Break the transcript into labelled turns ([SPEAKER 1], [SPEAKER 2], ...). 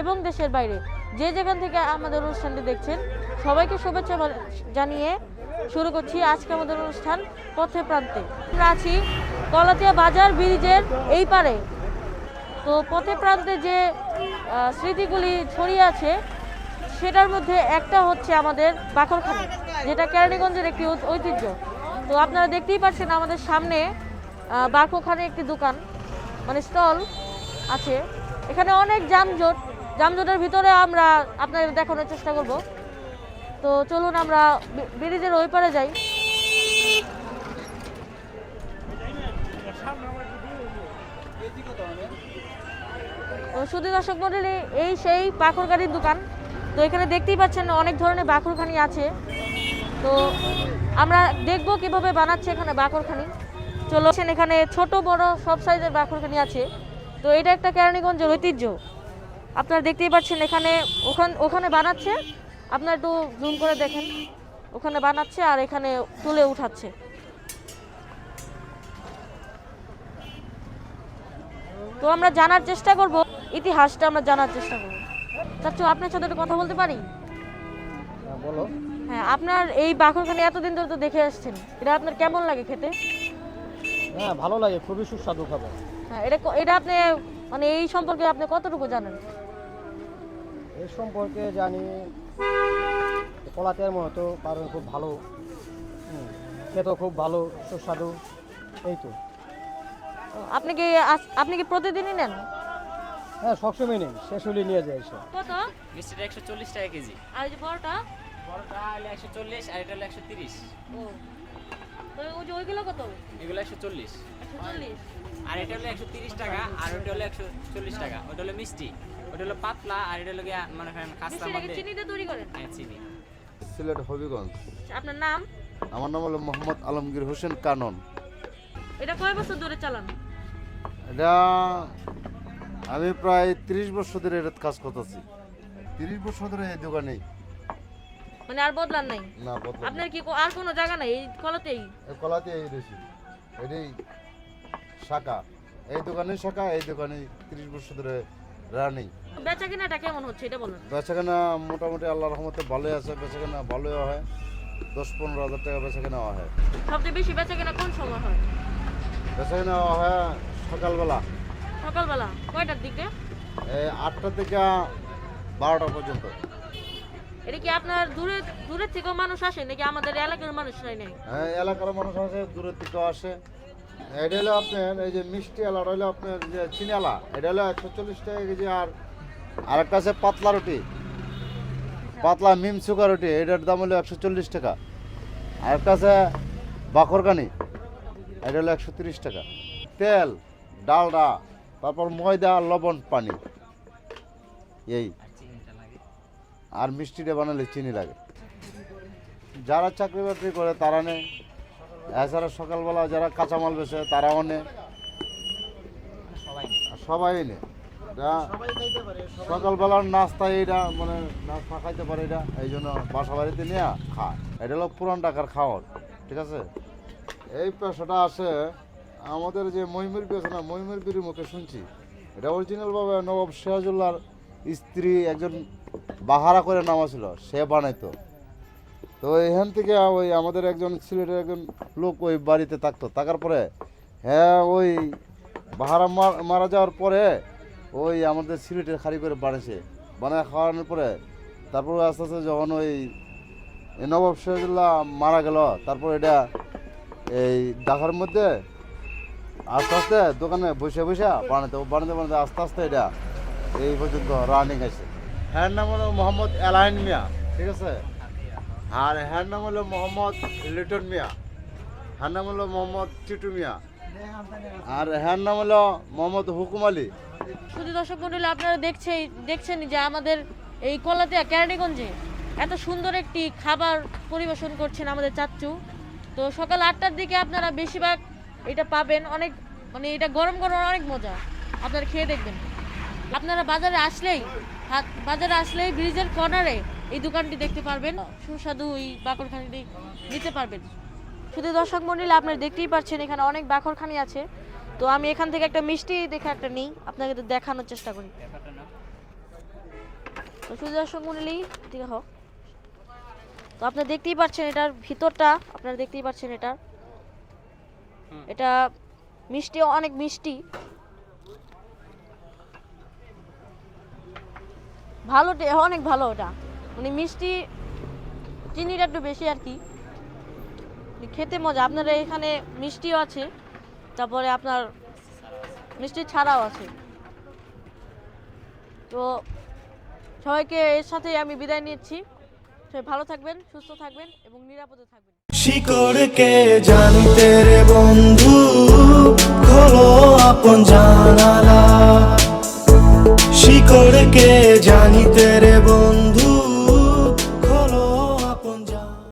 [SPEAKER 1] এবং দেশের বাইরে। যে যেখান থেকে আমাদের অনুষ্ঠানটি দেখছেন সবাইকে শুভেচ্ছা জানিয়ে শুরু করছি আজকে আমাদের অনুষ্ঠান পথে প্রান্তে। আমরা আছি কলাতিয়া বাজার ব্রিজের এই পারে। তো পথে প্রান্তে যে স্মৃতিগুলি ছড়িয়ে আছে সেটার মধ্যে একটা হচ্ছে আমাদের বাকরখানি যেটা কেরানীগঞ্জের একটি ঐতিহ্য। তো আপনারা দেখতেই পাচ্ছেন আমাদের সামনে আহ, একটি দোকান মানে স্টল আছে। এখানে অনেক যানজট যানজটের ভিতরে আমরা আপনাদের দেখানোর চেষ্টা করব। তো চলুন আমরা ব্রিজের ওই পারে যাই। শুধু দর্শক মন্ডলী, এই সেই বাকরখানির দোকান। তো এখানে দেখতেই পাচ্ছেন অনেক ধরনের বাকরখানি আছে। তো আমরা দেখব কীভাবে বানাচ্ছে এখানে বাকরখানি চলো এখানে ছোট বড় সব সাইজের বাকরখানি আছে। তো এটা একটা কেরানীগঞ্জের ঐতিহ্য। আপনারা দেখতেই পাচ্ছেন এখানে ওখান ওখানে বানাচ্ছে। আপনারা একটু জুম করে দেখেন। ওখানে বানাচ্ছে আর এখানে তুলে উঠাচ্ছে। তো আমরা জানার চেষ্টা করব ইতিহাসটা আমরা জানার চেষ্টা করব। চাচ্ছু আপনার সাথে একটু কথা বলতে পারি?
[SPEAKER 2] হ্যাঁ বলো।
[SPEAKER 1] হ্যাঁ আপনার এই বাকরখানি এতদিন ধরে তো দেখে আসছেন। এটা আপনার কেমন লাগে খেতে?
[SPEAKER 2] হ্যাঁ ভালো লাগে খুবই সুস্বাদু খাবার।
[SPEAKER 1] হ্যাঁ এটা এটা আপনি মানে এই সম্পর্কে আপনি কতটুকু জানেন?
[SPEAKER 2] এই সম্পর্কে জানি কলাতের মতো কারণ খুব ভালো। হুম, খেতেও খুব ভালো সুস্বাদু এই তো।
[SPEAKER 1] আপনি কি আজ- আপনি কি প্রতিদিনই নেন?
[SPEAKER 2] হ্যাঁ সবসময় নেই শেষ হলে নিয়ে যায় এসে
[SPEAKER 1] কত?
[SPEAKER 3] মিষ্টিটা একশো চল্লিশ টাকা কেজি।
[SPEAKER 1] আর যে বড়টা
[SPEAKER 3] বড়টা হলো একশো চল্লিশ আর এটা হলো একশো তিরিশ।
[SPEAKER 1] ও ওই যে ওইগুলো কত?
[SPEAKER 3] এগুলো একশো চল্লিশ।
[SPEAKER 1] একশো চল্লিশ।
[SPEAKER 3] আর এটা হলো একশো তিরিশ টাকা আর ওটা হলো একশো চল্লিশ টাকা ওটা হলো মিষ্টি। ওটা হলো পাতলা আর এটা হলো গিয়া মানে খাস্তার
[SPEAKER 1] মিষ্টিটাকে
[SPEAKER 3] মধ্যে।
[SPEAKER 1] চিনি দিয়ে তৈরি করেন?
[SPEAKER 3] হ্যাঁ চিনি।
[SPEAKER 4] সিলেট হবিগঞ্জ।
[SPEAKER 1] আপনার নাম?
[SPEAKER 4] আমার নাম হলো মোহাম্মদ আলমগীর হোসেন কানন।
[SPEAKER 1] এটা কয় বছর ধরে চালান?
[SPEAKER 4] এটা আমি প্রায় তিরিশ বছর ধরে এটা কাজ করতেছি। তিরিশ বছর ধরে এই দোকানেই
[SPEAKER 1] মানে আর বদলান নাই?
[SPEAKER 4] না বদলা
[SPEAKER 1] আপনার কি কো- আর কোনো জায়গা নাই? এই কলাতেই?
[SPEAKER 4] এই কলাতে এই রয়েছি এটাই শাখা। এই দোকানে শাখা এই দোকানে তিরিশ বছর ধরে রানিং।
[SPEAKER 1] বেচা কেনাটা কেমন হচ্ছে এটা বলুন
[SPEAKER 4] বেচাকেনা মোটামুটি আল্লাহ রহমতে ভালোই আছে বেচাকেনা ভালোই হয়। দশ পনেরো হাজার টাকা বেচাকেনা হয়।
[SPEAKER 1] সবচেয়ে বেশি বেচা কেনা সময় হয়?
[SPEAKER 4] বেচাকেনা হয় সকালবেলা।
[SPEAKER 1] সকালবেলা কয়টার দিকে?
[SPEAKER 4] এই আটটা থেকে বারোটা পর্যন্ত।
[SPEAKER 1] এটা কি আপনার দূরে দূরের থেকেও মানুষ আসে নাকি আমাদের এলাকার মানুষরাই নেই
[SPEAKER 4] হ্যাঁ এলাকার মানুষ আছে দূরের থেকে আসে। এটা হলো আপনার এই যে মিষ্টি আলাটা হলো আপনার যে চিনি আলা এটা হলো একশো চল্লিশ টাকা কেজি আর আরেকটা আছে পাতলা রুটি। পাতলা মিম সুগার রুটি এটার দাম হলো একশো চল্লিশ টাকা। আরেকটা আছে বাখরকানি এটা হলো একশো তিরিশ টাকা। তেল ডালডা তারপর ময়দা লবণ পানি। এই।
[SPEAKER 3] আর
[SPEAKER 4] আর মিষ্টিটা বানালে চিনি লাগে। যারা চাকরি বাকরি করে তারা নেয়। এছাড়া সকালবেলা যারা কাঁচামাল বেছে তারাও নেয়
[SPEAKER 3] সবাই
[SPEAKER 4] নেয় যা সকালবেলার নাস্তা এইটা মানে নাস্তা খাইতে পারে এটা এই জন্য বাসা বাড়িতে নিয়ে খায় এটা হলো পুরান টাকার খাওয়ার ঠিক আছে? এই পেশাটা আছে আমাদের যে মহিমের পেশা না মহিমের বীরের মুখে শুনছি। এটা অরিজিনালভাবে নবাব সিরাজুল্লাহর স্ত্রী একজন বাহারা করে নামা ছিল সে বানাইতো। তো এখান থেকে ওই আমাদের একজন সিলেটের একজন লোক ওই বাড়িতে থাকতো। থাকার পরে হ্যাঁ ওই ভাড়া মার- যাওয়ার পরে ওই আমাদের সিলেটের খাড়ি করে বানিয়েছে বানায় খাওয়ানোর পরে তারপর আস্তে আস্তে যখন ওই নবাব সিরাজুল্লাহ মারা গেল, তারপর এটা এই ঢাকার মধ্যে আস্তে আস্তে দোকানে বসে বসে বানাতে বানাতে বানাতে আস্তে আস্তে এটা এই পর্যন্ত রানিং আছে হ্যার নাম হলো মোহাম্মদ এলাহিন মিয়া, ঠিক আছে? আর হ্যার নাম হলো মোহাম্মদ লিটন মিয়া। হ্যার নাম হলো মোহাম্মদ টিটু মিয়া। আর হ্যার নাম হলো মোহাম্মদ হুকুম আলী।
[SPEAKER 1] শুধু দর্শক মন্ডলী, আপনারা দেখছেই দেখছেন যে আমাদের এই কলাতিয়া কেরানীগঞ্জে এত সুন্দর একটি খাবার পরিবেশন করছেন আমাদের চাচ্চু। তো সকাল আটটার দিকে আপনারা বেশিরভাগ এটা পাবেন। অনেক মানে এটা গরম গরম অনেক মজা। আপনারা খেয়ে দেখবেন। আপনারা বাজারে আসলেই বাজারে আসলেই ব্রিজের কর্নারে এই দোকানটি দেখতে পারবেন। সুস্বাদু এই বাকরখানিটি নিতে পারবেন। শুধু দর্শক মন্ডলী, আপনারা দেখতেই পাচ্ছেন, এখানে অনেক বাকরখানি আছে। তো আমি এখান থেকে একটা মিষ্টি দেখে একটা নিই আপনাকে তো দেখানোর চেষ্টা করি। তো শুধু দর্শক মন্ডলী হোক। তো আপনারা দেখতেই পাচ্ছেন এটার ভিতরটা, আপনারা দেখতেই পাচ্ছেন এটা এটা মিষ্টি, অনেক মিষ্টি। ভালো অনেক ভালো ওটা। মানে মিষ্টি চিনিটা একটু বেশি আর কি। খেতে মজা। আপনার এখানে মিষ্টিও আছে, তারপরে আপনার মিষ্টি ছাড়াও আছে। তো সবাইকে এর সাথে আমি বিদায় নিচ্ছি। সবাই ভালো থাকবেন, সুস্থ থাকবেন এবং নিরাপদে থাকবেন।
[SPEAKER 5] শিকড়কে জানতে রে বন্ধু? খোলো আপন জানালা। শিকড়কে